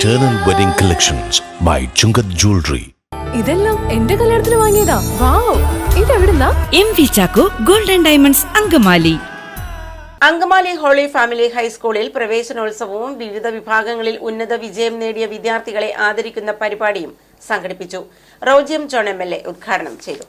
Eternal Wedding Collections by Chungath Jewelry. ഇതെല്ലാം എന്റെ കല്യാണത്തിന് വാങ്ങിയതാ. വാവ്. ഇതെവിടുന്നാ? M V Chacko golden diamonds Angamaly. Angamaly holy family ഹൈസ്കൂളിൽ പ്രവേശനോത്സവവും വിവിധ വിഭാഗങ്ങളിൽ ഉന്നത വിജയം നേടിയ വിദ്യാർത്ഥികളെ ആദരിക്കുന്ന പരിപാടിയും സംഘടിപ്പിച്ചു. റോജിയം ജോൺ എം എൽ എ ഉദ്ഘാടനം ചെയ്തു.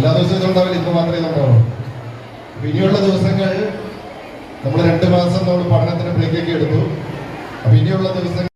എല്ലാ ദിവസവും ഉണ്ടാവില്ല ഇപ്പൊ മാത്രമേ ഉണ്ടാവുള്ളൂ. ഇനിയുള്ള ദിവസങ്ങൾ നമ്മൾ രണ്ട് മാസം നമ്മൾ പഠനത്തിന് ബ്രേക്കൊക്കെ എടുത്തു. അപ്പൊ ഇനിയുള്ള ദിവസങ്ങൾ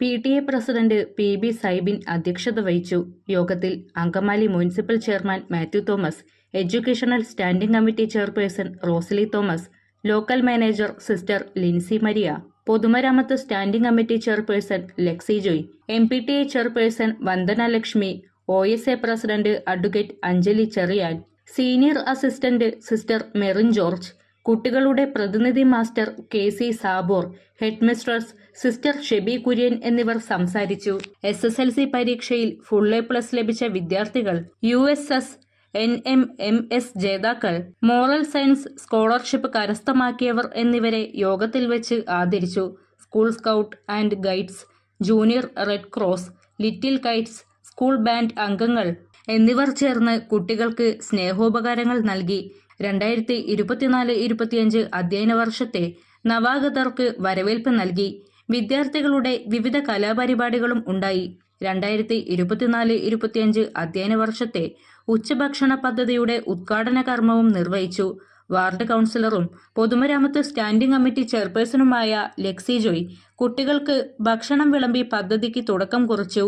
P T A president P B Saibin അധ്യക്ഷത വഹിച്ചു. യോഗത്തിൽ Angamaly municipal chairman Mathew Thomas educational standing committee chairperson Rosaly Thomas local manager sister Lincy Maria പൊതുമരാമത്ത് standing committee chairperson Lexi Joy M P T A chairperson Vandana Lakshmi O S A president advocate Anjali Cherian senior assistant sister Merin George കുട്ടികളുടെ പ്രതിനിധി master K C Sabor head mistress sister Sheby Kurian എന്നിവർ സംസാരിച്ചു. S S L C പരീക്ഷയിൽ full A plus ലഭിച്ച വിദ്യാർത്ഥികൾ U S S N M M S ജേതാക്കൾ moral science scholarship കരസ്ഥമാക്കിയവർ എന്നിവരെ യോഗത്തിൽ വെച്ച് ആദരിച്ചു. School scout and guides junior red cross little kites school band അംഗങ്ങൾ എന്നിവർ ചേർന്ന് കുട്ടികൾക്ക് സ്നേഹോപകാരങ്ങൾ നൽകി. രണ്ടായിരത്തി ഇരുപത്തിനാല് ഇരുപത്തിയഞ്ച് അധ്യയന വർഷത്തെ നവാഗതർക്ക് വരവേൽപ്പ് നൽകി. വിദ്യാർത്ഥികളുടെ വിവിധ കലാപരിപാടികളും ഉണ്ടായി. രണ്ടായിരത്തി ഇരുപത്തിനാല് ഇരുപത്തിയഞ്ച് അധ്യയന വർഷത്തെ ഉച്ചഭക്ഷണ പദ്ധതിയുടെ ഉദ്ഘാടന കർമ്മവും നിർവഹിച്ചു. വാർഡ് കൗൺസിലറും പൊതുമരാമത്ത് സ്റ്റാൻഡിംഗ് കമ്മിറ്റി ചെയർപേഴ്സണുമായ ലെക്സി ജോയ് കുട്ടികൾക്ക് ഭക്ഷണം വിളമ്പി പദ്ധതിക്ക് തുടക്കം കുറിച്ചു.